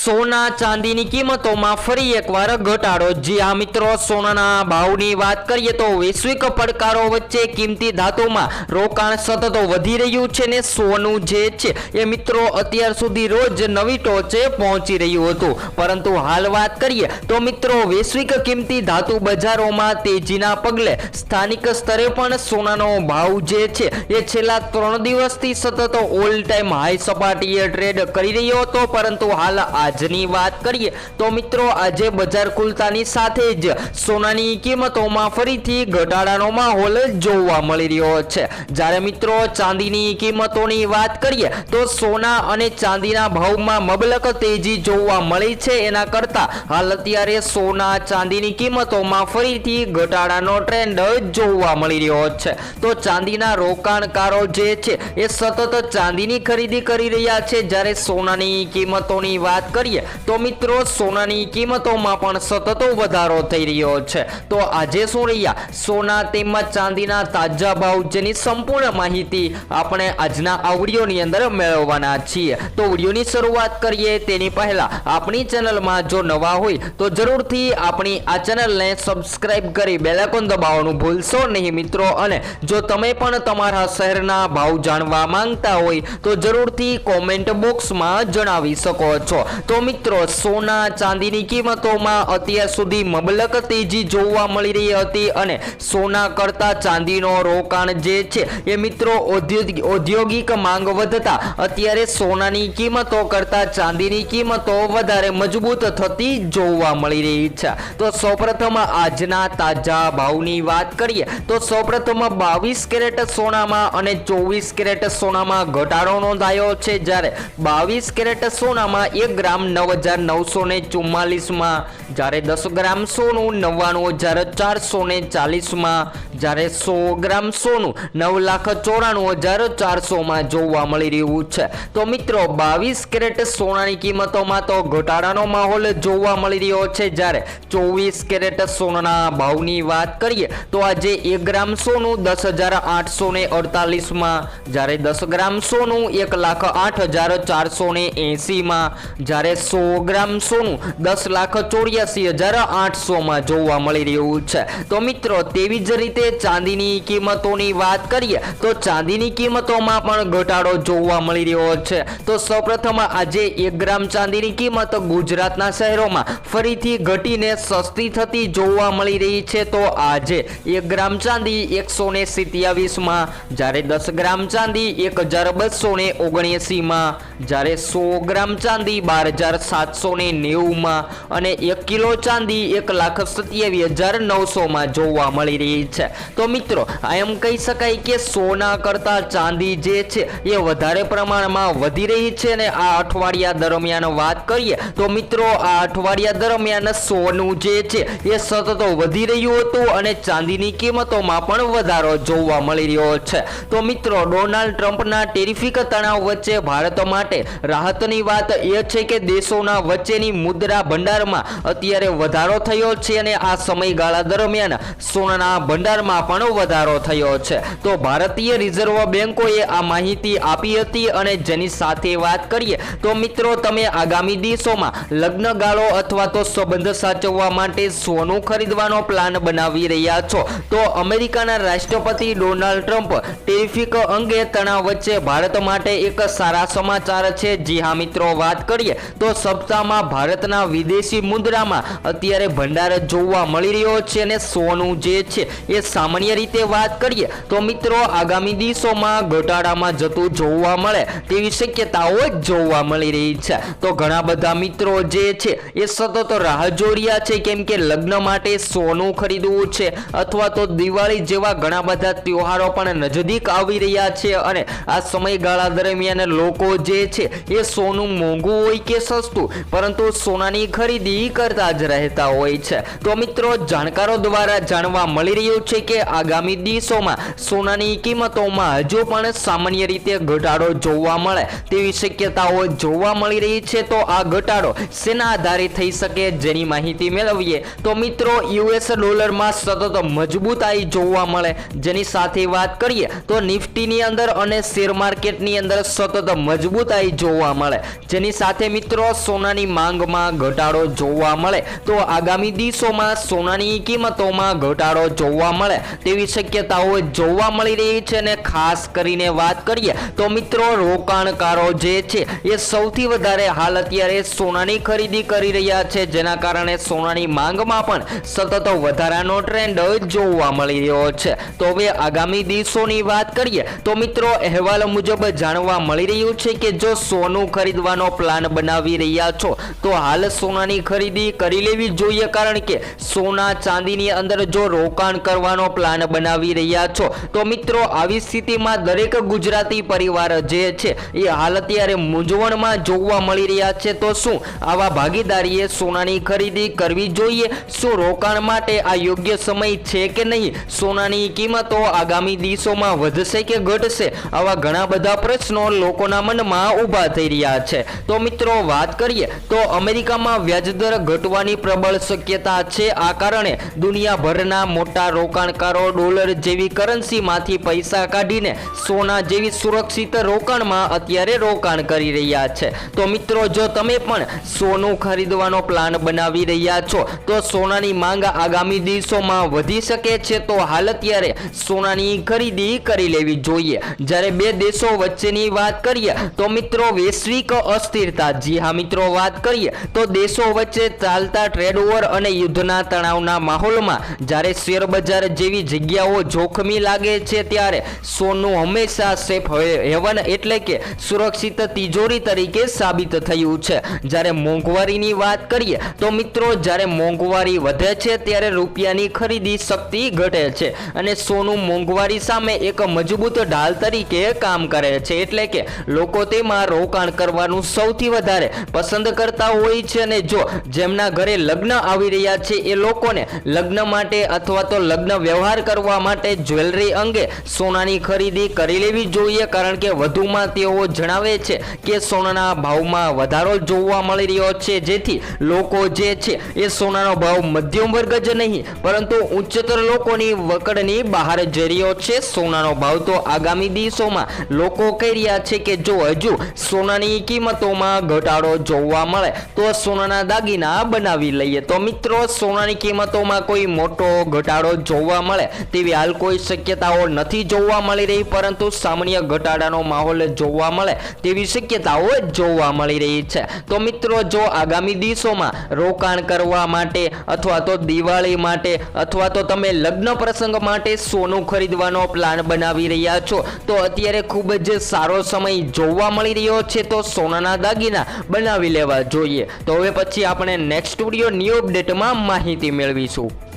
સોના ચાંદીની કિંમતોમાં ફરી એકવાર ઘટાડો. જી આ મિત્રો, સોનાના ભાવની વાત કરીએ તો વૈશ્વિક પડકારો વચ્ચે કિંમતી ધાતુમાં રોકાણ સતત વધી રહ્યું છે ને સોનું જે છે એ મિત્રો અત્યાર સુધી રોજ નવી ટોચે પહોંચી રહ્યું હતું. પરંતુ હાલ વાત કરીએ તો મિત્રો વૈશ્વિક કિંમતી ધાતુ બજારોમાં તેજીના પગલે સ્થાનિક સ્તરે પણ સોનાનો ભાવ જે છે એ છેલ્લા ત્રણ દિવસથી સતત ઓલ ટાઈમ હાઈ સપાટીએ ટ્રેડ કરી રહ્યો હતો. પરંતુ હાલ આજની વાત કરીએ તો મિત્રો, આજે બજાર ખુલતાની સાથે જ સોનાની કિંમતોમાં ફરીથી ઘટાડાનો માહોલ જોવા મળી રહ્યો છે. જ્યારે મિત્રો, ચાંદીની કિંમતોની વાત કરીએ તો સોના અને ચાંદીના ભાવમાં મબલક તેજી જોવા મળી છે. એના કરતા હાલ અત્યારે સોના, ચાંદીની કિંમતોમાં ફરીથી ઘટાડાનો ટ્રેન્ડ જોવા મળી રહ્યો છે. તો ચાંદીના રોકાણકારો જે છે, એ સતત ચાંદીની ખરીદી કરી રહ્યા છે. જ્યારે સોનાની કિંમતોની વાત કરીએ. તો મિત્રો, સોનાની કિંમતોમાં પણ સતત વધારો થઈ રહ્યો છે. તો આજે શું રહ્યા? સોના તેમજ ચાંદીના તાજા ભાવ જેની સંપૂર્ણ માહિતી આપણે આજના આ વિડીયોની અંદર મેળવવાના છીએ. તો વિડીયોની શરૂઆત કરીએ તેની પહેલા, આપણી ચેનલમાં જો નવા હોય, તો જરૂરથી આપણી આ ચેનલને સબસ્ક્રાઇબ કરી બેલાકોન દબાવવાનું ભૂલશો નહીં મિત્રો. અને જો તમે પણ તમારા શહેરના ભાવ જાણવા માંગતા હોય, તો જરૂરથી કોમેન્ટ બોક્સમાં જણાવી શકો છો. તો મિત્રો, સોના, ચાંદીની કિંમતોમાં અત્યાર સુધી મબલક તેજી જોવા મળી રહી હતી અને સોના કરતા ચાંદીનો રોકાણ જે છે એ મિત્રો ઔદ્યોગિક માંગ વધતા અત્યારે સોનાની કિંમતો કરતા ચાંદીની કિંમતો વધારે મજબૂત થતી જોવા મળી રહી છે. તો સૌપ્રથમ આજના તાજા ભાવની વાત કરીએ તો સૌપ્રથમ બાવીસ કેરેટ સોનામાં અને ચોવીસ કેરેટ સોનામાં ઘટાડો નોંધાયો છે. જ્યારે બાવીસ કેરેટ સોનામાં એક ગ્રામ નવ હજાર નવસો ને ચુમ્માલીસમાં. જ્યારે દસ ગ્રામ સોનું, નવ્વાણું હજાર ચારસો ને ચાલીસમાં. જ્યારે સો ગ્રામ સોનું, નવ લાખ ચોરાણું હજાર ચારસોમાં જોવા મળી રહ્યું છે. તો મિત્રો, બાવીસ કેરેટ સોનાની કિંમતોમાં તો ઘટાડાનો માહોલ જોવા મળી રહ્યો છે. જ્યારે ચોવીસ કેરેટ સોનાના ભાવની વાત કરીએ, તો આજે એક ગ્રામ સોનું દસ હજાર આઠસો ને અડતાલીસમાં. જ્યારે દસ ગ્રામ સોનું એક લાખ આઠ હજાર ચારસો ને એંસીમાં જ્યારે સો ગ્રામ સોનું દસ લાખ ચોર્યાસી હજાર આઠસોમાં જોવા મળી રહ્યું છે. તો મિત્રો, તેવી જ રીતે ચાંદીની કિંમતોની વાત કરીએ, તો ચાંદીની કિંમતોમાં પણ ઘટાડો જોવા મળી રહ્યો છે. તો સૌપ્રથમ આજે એક ગ્રામ ચાંદીની કિંમત ગુજરાતના શહેરોમાં ફરીથી ઘટીને સસ્તી થતી જોવા મળી રહી છે. તો આજે એક ગ્રામ ચાંદી એકસો ને સિત્યાવીસમાં, જ્યારે દસ ગ્રામ ચાંદી એક હજાર બસો ને ઓગણએંસીમાં, જ્યારે સો ગ્રામ ચાંદી બાર હજાર સાતસો ને નેવુંમાં અને એક કિલો ચાંદી એક લાખ સત્યાવીસ હજાર નવસોમાં જોવા મળી રહી છે. તો મિત્રો એમ કહી શકાય કે સોના કરતાં ચાંદી જે છે, એ વધારે પ્રમાણમાં વધી રહી છે ને આ અઠવાડિયા દરમિયાન વાત કરીએ, તો મિત્રો, આ અઠવાડિયા દરમિયાન સોનું જે છે, એ સતત વધી રહ્યું હતું અને ચાંદીની કિંમતોમાં પણ વધારો જોવા મળી રહ્યો છે. તો મિત્રો, ડોનાલ્ડ ટ્રમ્પના ટેરિફિક તણાવ વચ્ચે ભારત માટે રાહતની વાત એ છે કે દેશોના વચ્ચેની મુદ્રા ભંડારમાં અત્યારે વધારો થયો છે અને આ સમયગાળા દરમિયાન સોનાના ભંડારમાં પણ વધારો થયો છે. તો ભારતીય રિઝર્વ બેન્કોએ આ માહિતી આપી હતી અને જેની સાથે વાત કરીએ તો મિત્રો તમે આગામી દિવસોમાં લગ્નગાળો અથવા તો સંબંધ સાચવવા માટે સોનું ખરીદવાનો પ્લાન બનાવી રહ્યા છો. તો અમેરિકાના રાષ્ટ્રપતિ ડોનાલ્ડ ટ્રમ્પ ટેરિફિક અંગે તણાવ વચ્ચે ભારત માટે એક સારા સમાચાર છે. જી હા મિત્રો, વાત કરીએ તો સપ્તાહમાં ભારતના વિદેશી મુદ્રામાં અત્યારે ભંડાર જોવા મળી રહ્યો છે અને સોનું જે છે એ સામાન્ય રીતે વાત કરીએ તો મિત્રો આગામી દિવસોમાં ઘટાડામાં જતું જોવા મળે તેવી શક્યતાઓ જોવા મળી રહી છે. તો ઘણા બધા મિત્રો જે છે એ સતત રાહ રહ્યા છે કેમ કે લગ્ન માટે સોનું ખરીદવું છે અથવા તો દિવાળી જેવા ઘણા બધા તહેવારો પણ નજદીક આવી રહ્યા છે અને આ સમયગાળા દરમિયાન લોકો જે છે એ સોનું મોંઘું હોય કે સસ્તું, પરંતુ સોનાની ખરીદી કરતા જ રહેતા હોય છે. તો મિત્રો, જાણકારો દ્વારા જાણવા મળી રહ્યું છે કે આગામી દિવસોમાં સોનાની કિંમતોમાં હજુ પણ સામાન્ય રીતે ઘટાડો જોવા મળે તેવી શક્યતાઓ જોવા મળી રહી છે. તો આ ઘટાડો શેના આધારે થઈ શકે જેની માહિતી મેળવીએ? તો મિત્રો, યુએસ ડોલરમાં સતત મજબૂતાઈ જોવા મળે. જેની સાથે વાત કરીએ, તો નિફ્ટીની અંદર અને શેર માર્કેટની અંદર સતત મજબૂતાઈ જોવા મળે. જેની સાથે મિત્રો મિત્રો, સોનાની માંગમાં ઘટાડો જોવા મળે તો આગામી દિવસોમાં સોનાની કિંમતોમાં ઘટાડો જોવા મળે તેવી શક્યતાઓ જોવા મળી રહી છે અને ખાસ કરીને વાત કરીએ તો મિત્રો, રોકાણકારો જે છે, એ સૌથી વધારે હાલ અત્યારે સોનાની ખરીદી કરી રહ્યા છે. જેના કારણે સોનાની માંગમાં પણ સતત વધારાનો ટ્રેન્ડ જોવા મળી રહ્યો છે. તો હવે આગામી દિવસોની વાત કરીએ તો મિત્રો, અહેવાલ મુજબ જાણવા મળી રહ્યું છે કે જો સોનું ખરીદવાનો પ્લાન બનાવી રહ્યા છો. તો હાલ સોનાની ખરીદી કરી લેવી જોઈએ કારણ કે સોના ચાંદીની અંદર જો રોકાણ કરવાનો પ્લાન બનાવી રહ્યા છો. તો મિત્રો, આવી સ્થિતિમાં દરેક ગુજરાતી પરિવાર જે છે, એ હાલ અત્યારે મૂંઝવણમાં જોવા મળી રહ્યા છે. તો શું આવા ભાગીદારીએ સોનાની ખરીદી કરવી જોઈએ? શું રોકાણ માટે આ યોગ્ય સમય છે કે નહીં? સોનાની કિંમતો આગામી દિવસોમાં વધશે કે ઘટશે? આવા ઘણા બધા પ્રશ્નો લોકોના મનમાં ઊભા થઈ રહ્યા છે. તો મિત્રો વાત કરીએ, તો અમેરિકામાં વ્યાજદર ઘટવાની પ્રબળ શક્યતા છે. આ કારણે દુનિયાભરના મોટા રોકાણકારો ડોલર જેવી કરન્સીમાંથી પૈસા કાઢીને સોના જેવી સુરક્ષિત રોકાણમાં અત્યારે રોકાણ કરી રહ્યા છે. તો મિત્રો, જો તમે પણ સોનું ખરીદવાનો પ્લાન બનાવી રહ્યા છો, તો સોનાની માંગ આગામી દિવસોમાં વધી શકે છે. તો હાલ અત્યારે સોનાની ખરીદી કરી લેવી જોઈએ. જ્યારે બે દેશો વચ્ચેની વાત કરીએ, તો મિત્રો, વૈશ્વિક અસ્થિરતા, જી હા મિત્રો, વાત કરીએ તો દેશો વચ્ચે ચાલતા ટ્રેડ ઓવર અને યુદ્ધના તણાવના માહોલમાં જ્યારે શેર બજાર જેવી જગ્યાઓ જોખમી લાગે છે ત્યારે સોનું હંમેશા સેફ હેવન એટલે કે સુરક્ષિત તિજોરી તરીકે સાબિત થયું છે. જ્યારે મોંઘવારીની વાત કરીએ તો મિત્રો, જ્યારે મોંઘવારી વધે છે ત્યારે રૂપિયાની ખરીદી શક્તિ ઘટે છે અને સોનું મોંઘવારી સામે એક મજબૂત ઢાલ તરીકે કામ કરે છે. એટલે કે લોકો તેમાં રોકાણ કરવાનું સૌથી વધારે પસંદ કરતા હોય છે અને જો જેમના ઘરે લગ્ન આવી રહ્યા છે, એ લોકોને લગ્ન માટે અથવા તો લગ્ન વ્યવહાર કરવા માટે જ્વેલરી અંગે સોનાની ખરીદી કરી લેવી જોઈએ, કારણ કે વધુમાં તેઓ જણાવે છે કે સોનાના ભાવમાં વધારો જોવા મળી રહ્યો છે. જેથી લોકો જે છે, એ સોનાનો ભાવ મધ્યમ વર્ગ જ નહીં, પરંતુ ઉચ્ચતર લોકોની વકડની બહાર જઈ રહ્યો છે. સોનાનો ભાવ તો આગામી દિવસોમાં લોકો કહી રહ્યા છે કે જો હજુ સોનાની કિંમતોમાં ઘટાડો જોવા મળે, તો સોનાના દાગીના બનાવી લઈએ. તો મિત્રો, સોનાની કિંમતોમાં કોઈ મોટો ઘટાડો જોવા મળે તેવી હાલ કોઈ શક્યતાઓ નથી જોવા મળી રહી, પરંતુ સામાન્ય ઘટાડાનો માહોલ જોવા મળે તેવી શક્યતાઓ જોવા મળી રહી છે. તો મિત્રો, જો આગામી દિવસોમાં રોકાણ કરવા માટે અથવા તો દિવાળી માટે અથવા તો તમે લગ્ન પ્રસંગ માટે સોનું ખરીદવાનો પ્લાન બનાવી રહ્યા છો, તો અત્યારે ખૂબ જ સારો સમય જોવા મળી રહ્યો છે. તો સોનાના દાગીના બનાવી લેવા જોઈએ. તો હવે પછી આપણે નેક્સ્ટ સ્ટુડિયો ન્યૂ અપડેટમાં માહિતી મેળવીશું.